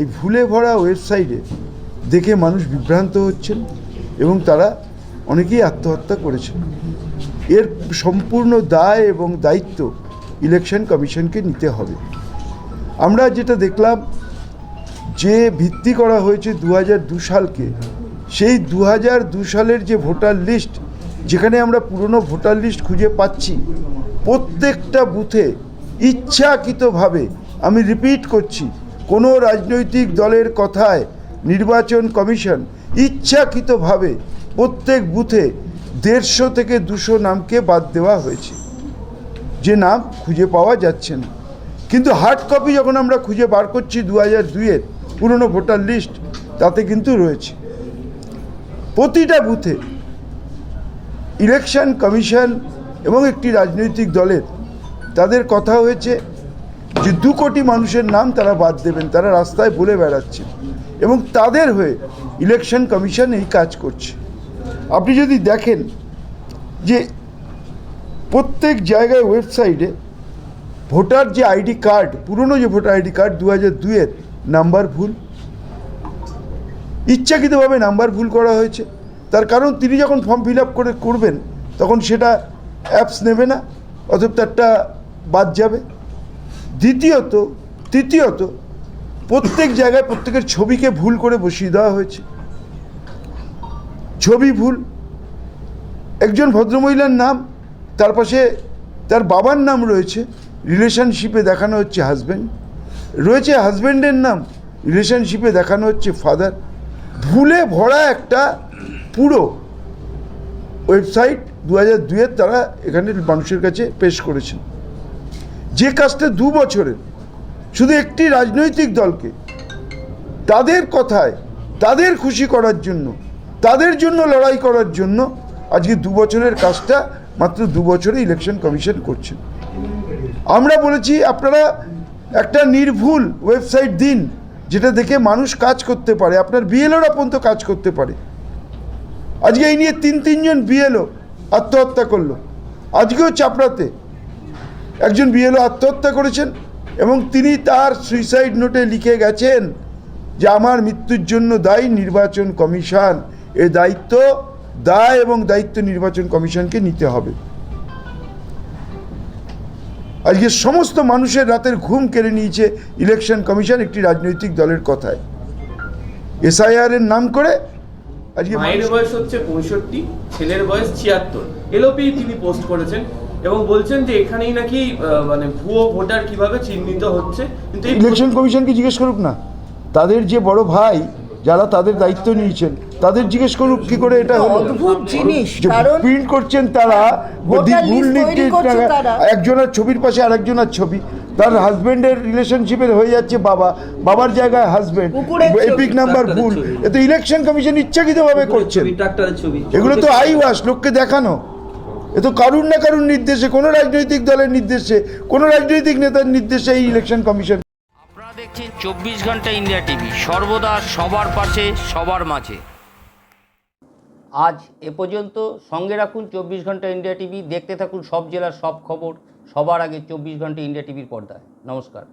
এই ভুলে ভরা ওয়েবসাইটে দেখে মানুষ বিভ্রান্ত হচ্ছেন এবং তারা অনেকেই আত্মহত্যা করেছেন। এর সম্পূর্ণ দায় এবং দায়িত্ব ইলেকশন কমিশনকে নিতে হবে। আমরা যেটা দেখলাম, যে ভিত্তি করা হয়েছে দু সালকে, সেই দু সালের যে ভোটার লিস্ট যেখানে আমরা পুরনো ভোটার লিস্ট খুঁজে পাচ্ছি, প্রত্যেকটা বুথে ইচ্ছাকৃতভাবে আমি রিপিট করছি কোনো রাজনৈতিক দলের কথায় নির্বাচন কমিশন ইচ্ছাকৃতভাবে প্রত্যেক বুথে দেড়শো থেকে দুশো নামকে বাদ দেওয়া হয়েছে। যে নাম খুঁজে পাওয়া যাচ্ছে না। কিন্তু হার্ড কপি যখন আমরা খুঁজে বার করছি দু হাজার দুইয়ের পুরনো ভোটার লিস্ট তাতে কিন্তু রয়েছে। প্রতিটা বুথে ইলেকশন কমিশন এবং একটি রাজনৈতিক দলের তাদের কথা হয়েছে। যে দু কোটি মানুষের নাম তারা বাদ দেবেন, তারা রাস্তায় বলে বেড়াচ্ছে এবং তাদের হয়ে ইলেকশন কমিশন এই কাজ করছে। আপনি যদি দেখেন যে প্রত্যেক জায়গায় ওয়েবসাইটে ভোটার যে আইডি কার্ড, পুরনো যে ভোটার আইডি কার্ড দু হাজার দুইয়ের নাম্বার ভুল, ইচ্ছাকৃতভাবে নাম্বার ভুল করা হয়েছে, তার কারণ তিনি যখন ফর্ম ফিল আপ করে করবেন, তখন সেটা অ্যাপস নেবে না, অথবা তারটা বাদ যাবে। দ্বিতীয়ত, তৃতীয়ত, প্রত্যেক জায়গায় প্রত্যেকের ছবিকে ভুল করে বসিয়ে দেওয়া হয়েছে। ছবি ভুল। একজন ভদ্রমহিলার নাম, তার পাশে তার বাবার নাম রয়েছে রিলেশনশিপে দেখানো হচ্ছে হাজব্যান্ড রয়েছে হাজব্যান্ডের নাম রিলেশনশিপে দেখানো হচ্ছে ফাদার ভুলে ভরা একটা পুরো ওয়েবসাইট দু হাজার তারা এখানে মানুষের কাছে পেশ করেছেন। যে কাজটা দু বছরের শুধু একটি রাজনৈতিক দলকে, তাদের কথায়, তাদের খুশি করার জন্য, তাদের জন্য লড়াই করার জন্য আজকে দু বছরের কাজটা মাত্র দু বছরে ইলেকশন কমিশন করছেন। আমরা বলেছি, আপনারা একটা নির্ভুল ওয়েবসাইট দিন, যেটা দেখে মানুষ কাজ করতে পারে, আপনার বিএলওরা পর্যন্ত কাজ করতে পারে। আজকে এই নিয়ে তিন তিনজন বিএলও আত্মহত্যা করল। আজকেও চাপড়াতে একজন বিএলও আত্মহত্যা করেছেন এবং তিনি তার সুইসাইড নোটে লিখে গেছেন যে আমার মৃত্যুর জন্য দায়ী নির্বাচন কমিশন। এ দায়িত্ব দায় এবং দায়িত্ব নির্বাচন কমিশনকে নিতে হবে। আজকে সমস্ত মানুষের রাতের ঘুম কেড়ে নিয়েছে ইলেকশন কমিশন একটি রাজনৈতিক দলের কথায়। এসআইআর এর নাম করে আজকে মায়ের বয়স হচ্ছে পঁয়ষট্টি ছেলের বয়স ছিয়াত্তর। এলোপি তিনি পোস্ট করেছেন। এবং বলছেন যে এখানেই নাকি মানে ভুয়ো ভোটার কীভাবে চিহ্নিত হচ্ছে কিন্তু ইলেকশন কমিশনকে জিজ্ঞেস করুক না। তাদের যে বড় ভাই যারা তাদের দায়িত্ব নিয়েছেন তাদের জিজ্ঞেস করুক কি করে এটা হলো। অদ্ভুত জিনিস কারণ প্রিন্ট করছেন তারা করছে। একজনের ছবির পাশে আরেকজনের ছবি। তার হাজবেন্ডের রিলেশনশিপের হয়ে যাচ্ছে বাবা। বাবার জায়গায় হাজবেন্ড এপিক নাম্বার ভুল। এতে ইলেকশন কমিশন ইচ্ছাকৃতভাবে করছেন। ছবি। এগুলো তো আইওয়াস লোককে দেখানো। এ তো কারুর না কারুর নির্দেশে কোনো রাজনৈতিক দলের নির্দেশে কোনো রাজনৈতিক নেতার নির্দেশে এই ইলেকশন কমিশন আপনারা দেখছেন চব্বিশ ঘণ্টা ইন্ডিয়া টিভি সর্বদা সবার পাশে সবার মাঝে। আজ এ পর্যন্ত সঙ্গে রাখুন চব্বিশ ঘণ্টা ইন্ডিয়া টিভি দেখতে থাকুন সব জেলার সব খবর সবার আগে চব্বিশ ঘণ্টা ইন্ডিয়া টিভির পর্দায়। নমস্কার।